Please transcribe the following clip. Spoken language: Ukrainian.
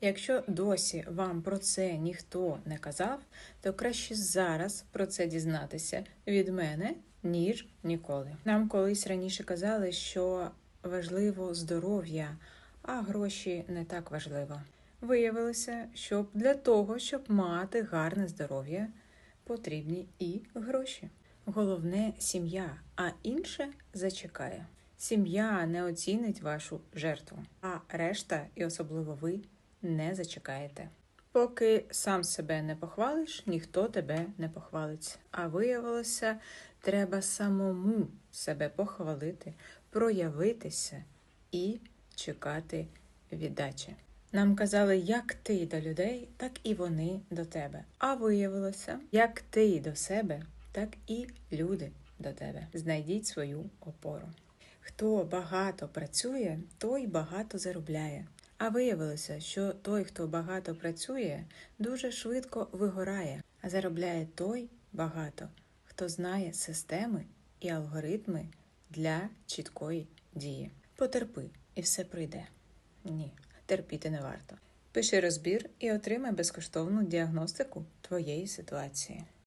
Якщо досі вам про це ніхто не казав, то краще зараз про це дізнатися від мене, ніж ніколи. Нам колись раніше казали, що важливо здоров'я, а гроші не так важливо. Виявилося, що для того, щоб мати гарне здоров'я, потрібні і гроші. Головне сім'я, а інше зачекає. Сім'я не оцінить вашу жертву, а решта, і особливо ви, не зачекаєте. Поки сам себе не похвалиш, ніхто тебе не похвалить. А виявилося, треба самому себе похвалити, проявитися і чекати віддачі. Нам казали, як ти до людей, так і вони до тебе. А виявилося, як ти до себе, так і люди до тебе. Знайдіть свою опору. Хто багато працює, той багато заробляє. А виявилося, що той, хто багато працює, дуже швидко вигорає, а заробляє той багато, хто знає системи і алгоритми для чіткої дії. Потерпи, і все прийде. Ні, терпіти не варто. Пиши розбір і отримай безкоштовну діагностику твоєї ситуації.